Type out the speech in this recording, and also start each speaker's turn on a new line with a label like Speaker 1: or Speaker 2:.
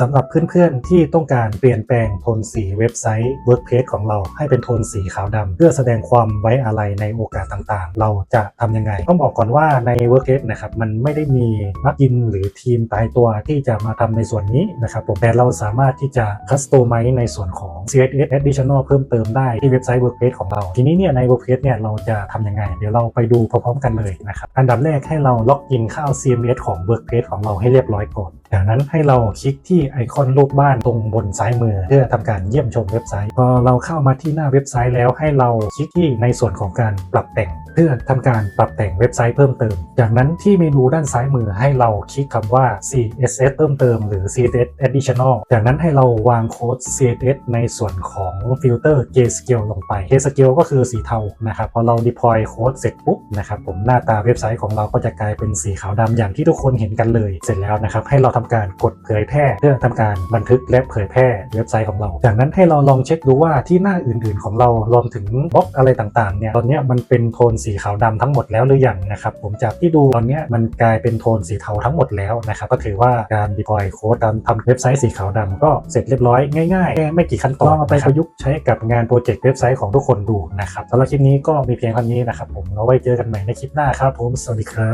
Speaker 1: สำหรับเพื่อนๆที่ต้องการเปลี่ยนแปลงโทนสีเว็บไซต์ WordPress ของเราให้เป็นโทนสีขาวดำเพื่อแสดงความไว้อาลัยในโอกาสต่างๆ เราจะทำยังไง ต้องบอกก่อนว่าใน WordPress นะครับมันไม่ได้มีปลั๊กอินหรือทีมตายตัวที่จะมาทำในส่วนนี้นะครับผมแต่เราสามารถที่จะคัสตอมไมในส่วนของ CSS Additional เพิ่มเติมได้ที่เว็บไซต์ WordPress ของเรา ทีนี้เนี่ยใน WordPress เนี่ยเราจะทำยังไง เดี๋ยวเราไปดูพร้อมๆกันเลยนะครับอันดับแรกให้เราล็อกอินเข้า CMS ของ WordPress ของเราให้เรียบร้อยก่อนจากนั้นให้เราคลิกที่ไอคอนรูปบ้านตรงบนซ้ายมือ เพื่อทำการเยี่ยมชมเว็บไซต์ พอเราเข้ามาที่หน้าเว็บไซต์แล้วให้เราคลิกที่ในส่วนของการปรับแต่ง เพื่อทำการปรับแต่งเว็บไซต์เพิ่มเติม จากนั้นที่เมนูด้านซ้ายมือให้เราคลิกคำว่า CSS เพิ่มเติมหรือ CSS Additional จากนั้นให้เราวางโค้ด CSS ในส่วนของฟิลเตอร์ Grayscale ลงไป Grayscale ก็คือสีเทานะครับพอเรา deploy โค้ดเสร็จปุ๊บนะครับผมหน้าตาเว็บไซต์ของเราก็จะกลายเป็นสีขาวดำอย่างที่ทุกคนเห็นกันเลย เสร็จแล้วนะครับให้เราทำการกดเผยแพร่เพื่อทำการบันทึกและเผยแพร่เว็บไซต์ของเรา จากนั้นให้เราลองเช็คดูว่าที่หน้าอื่น ๆ ของเรารวมถึงบล็อกอะไรต่างๆเนี่ยตอนนี้มันเป็นโทนสีขาวดำทั้งหมดแล้วหรือยังนะครับผมจากที่ดูตอนนี้มันกลายเป็นโทนสีเทาทั้งหมดแล้วนะครับก็ถือว่าการ deploy โค้ดการทำเว็บไซต์สีขาวดำก็เสร็จเรียบร้อยง่ายๆแค่ไม่กี่ขั้นตอนลองเอาไปประยุกต์ใช้กับงานโปรเจกต์เว็บไซต์ของทุกคนดูนะครับสำหรับคลิปนี้ก็มีเพียงเท่านี้นะครับผมเอาไว้เจอกันใหม่ในคลิปหน้าครับผมสวัสดีครับ